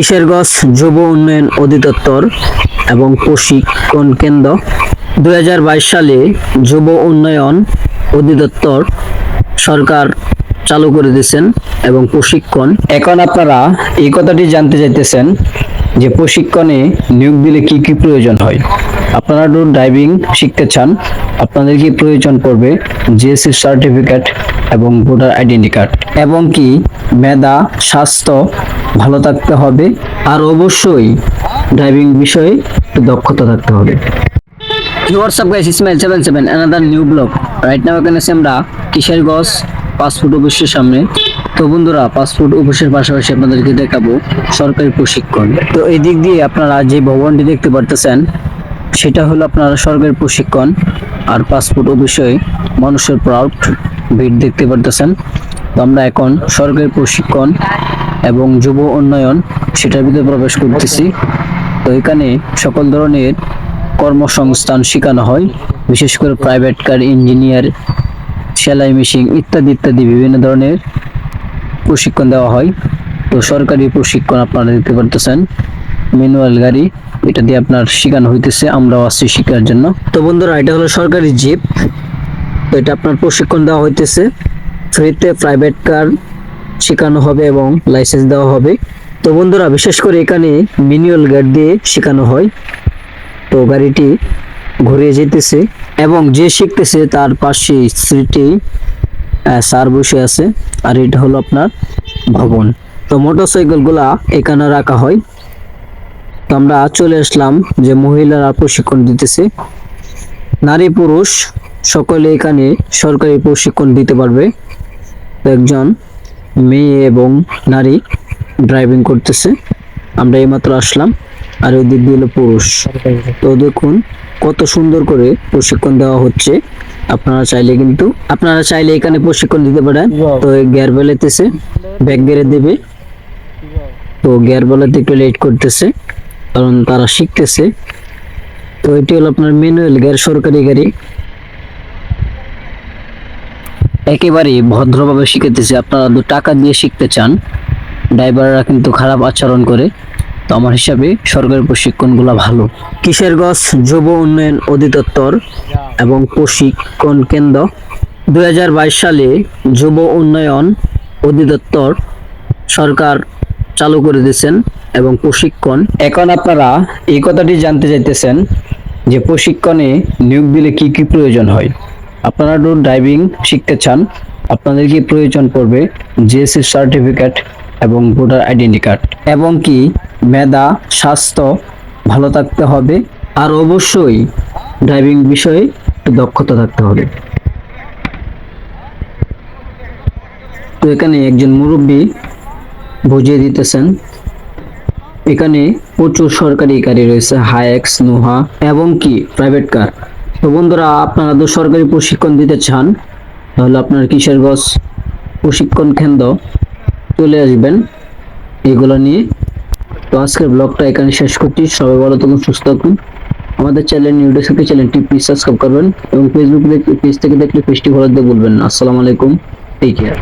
কিশোরগঞ্জ যুব উন্নয়ন অধিদপ্তর এবং প্রশিক্ষণ কেন্দ্র। দু হাজার বাইশ সালে যুব উন্নয়ন অধিদপ্তর সরকার চালু করে দিয়েছেন এবং প্রশিক্ষণ। এখন আপনারা এই কথাটি জানতে চাইতেছেন যে প্রশিক্ষণে নিয়োগ দিলে কি কি প্রয়োজন হয়? আপনারা তো ড্রাইভিং শিখতে চান, আপনাদের কি প্রয়োজন পড়বে জিএসসি সার্টিফিকেট এবং ভোটার আইডেন্টি কার্ড এবং কি মেধা, স্বাস্থ্য ভালো থাকতে হবে? আর অবশ্যই ড্রাইভিং বিষয়ে একটু দক্ষতা থাকতে হবে। What's up guys Ismail seven seven another new blog right now এখানে আছি আমরা কিশোরগঞ্জ পাসপোর্ট অফিসের সামনে। তো বন্ধুরা পাসপোর্ট অফিসের পাশাপাশি আপনাদেরকে দেখাবো সরকারি প্রশিক্ষণ। তো এই দিক দিয়ে আপনারা যে ভবনটি দেখতে পারতেছেন সেটা হলো আপনারা সরকারি প্রশিক্ষণ আর পাসপোর্ট অবশ্যই মানুষের প্রাউড ভিড় দেখতে পারতেছেন। তো আমরা এখন সরকারি প্রশিক্ষণ এবং যুব উন্নয়ন সেটার ভিতরে প্রবেশ করতেছি। তো এখানে সকল ধরনের কর্মসংস্থান শেখানো হয়, বিশেষ করে প্রাইভেট কার ইঞ্জিনিয়ার সেলাই মেশিন ইত্যাদি ইত্যাদি বিভিন্ন ধরনের প্রশিক্ষণ দেওয়া হয়। তো সরকারি প্রশিক্ষণ আপনারা দেখতে পারতেছেন। ম্যানুয়াল গাড়ি, এটা দিয়ে আপনার শেখানো হইতেছে, আমরাও আসছি শেখার জন্য। তো বন্ধুরা, এটা হলো সরকারি জিপ। তো এটা আপনার প্রশিক্ষণ দেওয়া হইতেছে। ফ্রিতে প্রাইভেট কার শেখানো হবে এবং লাইসেন্স দেওয়া হবে। তো বন্ধুরা, বিশেষ করে এখানে ম্যানুয়াল গাড়ি দিয়ে শেখানো হয়। তো গাড়িটি ঘুরিয়ে যেতেছে এবং যে শিখতেছে তার পাশে সিটে স্যার বসে আছে। আর এটা হলো আপনার ভবন। তো মোটরসাইকেলগুলা এখানে রাখা হয়। তো আমরা চলে আসলাম যে মহিলারা প্রশিক্ষণ দিতেছে। নারী, পুরুষ, সকলে এখানে সরকারি প্রশিক্ষণ দিতে পারবে। একজন মেয়ে এবং নারী ড্রাইভিং করতেছে। আমরা এইমাত্র আসলাম, আর ওই দিক দিয়ে হলো পুরুষ। তো দেখুন কত সুন্দর করে প্রশিক্ষণ দেওয়া হচ্ছে। আপনারা চাইলে কিন্তু, আপনারা চাইলে এখানে প্রশিক্ষণ দিতে পারেন। তো গিয়ার বেলাতেছে ব্যাগ গিয়ারে দেবে। তো গিয়ার বেলাতে একটু লেট করতেছে। কারণ তারা শিখতেছে। তো এটি হলো আপনার ম্যানুয়াল গিয়ার সরকারি গাড়ি। একেবারে ভদ্রভাবে শিখাতেছে আপনারা দু টাকা দিয়ে শিখতে চান, ড্রাইভাররা কিন্তু খারাপ আচরণ করে। তো আমার হিসাবে সরকারি প্রশিক্ষণগুলো ভালো। কিশোরগঞ্জ যুব উন্নয়ন অধিদপ্তর এবং প্রশিক্ষণ কেন্দ্র দুই হাজার বাইশ সালে যুব উন্নয়ন অধিদপ্তর সরকার চালু করে দিয়েছেন। এবং প্রশিক্ষণ। এখন আপনারা এই কথাটি জানতে চাইতেছেন যে প্রশিক্ষণে নিয়োগ দিলে কি কি প্রয়োজন হয়। আপনারা তো ড্রাইভিং শিখতে চান। আপনাদের কি প্রয়োজন পড়বে? জিএসসি সার্টিফিকেট এবং ভোটার আইডেন্টি কার্ড এবং কি মেধা, স্বাস্থ্য ভালো থাকতে হবে? আর অবশ্যই ড্রাইভিং বিষয়ে একটু দক্ষতা থাকতে হবে। তো এখানে একজন মুরব্বী বুঝিয়ে দিতেছেন এখানে প্রচুর সরকারি গাড়ি রয়েছে হাইএক্স নোহা এবং কি? প্রাইভেট কার তো বন্ধুরা, আপনারা তো সরকারি প্রশিক্ষণ দিতে চান, তাহলে আপনার কিশোরগঞ্জ প্রশিক্ষণ কেন্দ্র চলে আসবেন। এগুলো নিয়ে তো আজকের ব্লগটা এখানে শেষ করছি। সবাই ভালো থাকুন, সুস্থ থাকুন। আমাদের চ্যানেল নিউ ডেস্কে চ্যানেলটি প্লিজ সাবস্ক্রাইব করবেন এবং ফেসবুক পেজ থেকে দেখলে পেজটি দিতে বলবেন আসসালামু আলাইকুম। Take care